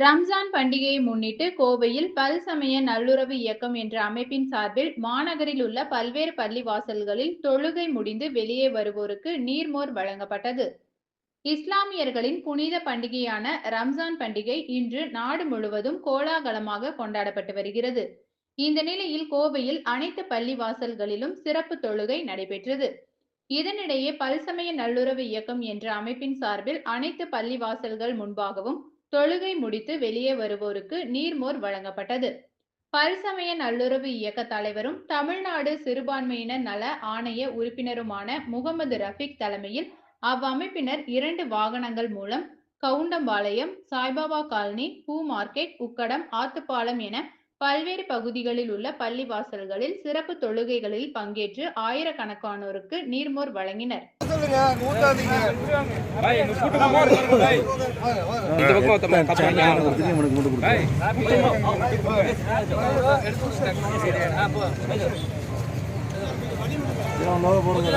ரம்ஜான் பண்டிகையை முன்னிட்டு கோவையில் பல்சமய நல்லுறவு இயக்கம் என்ற அமைப்பின் சார்பில் மாநகரில் உள்ள பல்வேறு பள்ளி வாசல்களில் தொழுகை முடிந்து வெளியே வருவோருக்கு நீர்மோர் வழங்கப்பட்டது. இஸ்லாமியர்களின் புனித பண்டிகையான ரம்ஜான் பண்டிகை இன்று நாடு முழுவதும் கோலாகலமாக கொண்டாடப்பட்டு வருகிறது. இந்த நிலையில் கோவையில் அனைத்து பள்ளி வாசல்களிலும் சிறப்பு தொழுகை நடைபெற்றது. இதனிடையே பல்சமய நல்லுறவு இயக்கம் என்ற அமைப்பின் சார்பில் அனைத்து பள்ளி வாசல்கள் முன்பாகவும் தொழுகை முடித்து வெளியே வருவோருக்கு நீர்மோர் வழங்கப்பட்டது. பல்சமய நல்லுறவு இயக்க தலைவரும் தமிழ்நாடு சிறுபான்மையினர் நல ஆணைய உறுப்பினருமான முகமது ரஃபிக் தலைமையில் அவ்வமைப்பினர் இரண்டு வாகனங்கள் மூலம் கவுண்டம்பாளையம் சாய்பாபா காலனி பூ மார்க்கெட் உக்கடம் ஆத்துப்பாலம் என பல்வேறு பகுதிகளில் உள்ள பள்ளி வாசல்களில் சிறப்பு தொழுகைகளில் பங்கேற்று ஆயிரக்கணக்கானோருக்கு நீர்மோர் வழங்கினர். சொல்லுங்க ஊத்தாதீங்க பாய் எங்க கூட்டு போறது பாய். இந்த பக்கம் ஒருத்தன் கத்துறாங்க பாய் போடுங்க